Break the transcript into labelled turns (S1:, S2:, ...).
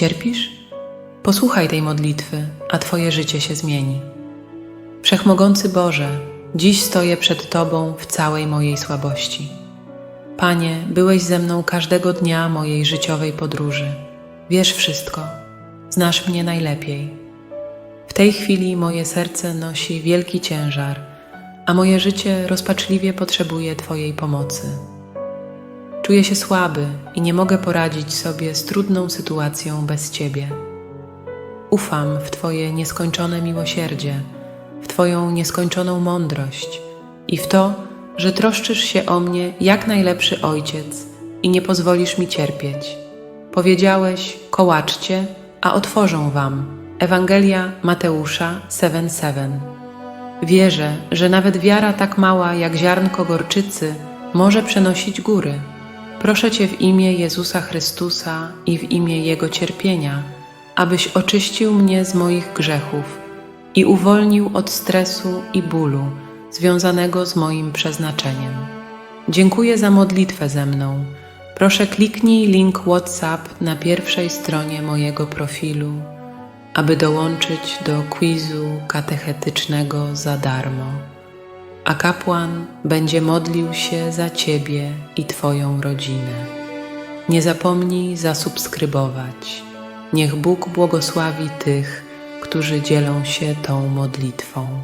S1: Cierpisz? Posłuchaj tej modlitwy, a Twoje życie się zmieni. Wszechmogący Boże, dziś stoję przed Tobą w całej mojej słabości. Panie, byłeś ze mną każdego dnia mojej życiowej podróży. Wiesz wszystko, znasz mnie najlepiej. W tej chwili moje serce nosi wielki ciężar, a moje życie rozpaczliwie potrzebuje Twojej pomocy. Czuję się słaby i nie mogę poradzić sobie z trudną sytuacją bez Ciebie. Ufam w Twoje nieskończone miłosierdzie, w Twoją nieskończoną mądrość i w to, że troszczysz się o mnie jak najlepszy ojciec i nie pozwolisz mi cierpieć. Powiedziałeś: kołaczcie, a otworzą wam. Ewangelia Mateusza 7:7. Wierzę, że nawet wiara tak mała jak ziarnko gorczycy może przenosić góry. Proszę Cię w imię Jezusa Chrystusa i w imię Jego cierpienia, abyś oczyścił mnie z moich grzechów i uwolnił od stresu i bólu związanego z moim przeznaczeniem. Dziękuję za modlitwę ze mną. Proszę kliknij link WhatsApp na pierwszej stronie mojego profilu, aby dołączyć do quizu katechetycznego za darmo. A kapłan będzie modlił się za Ciebie i Twoją rodzinę. Nie zapomnij zasubskrybować. Niech Bóg błogosławi tych, którzy dzielą się tą modlitwą.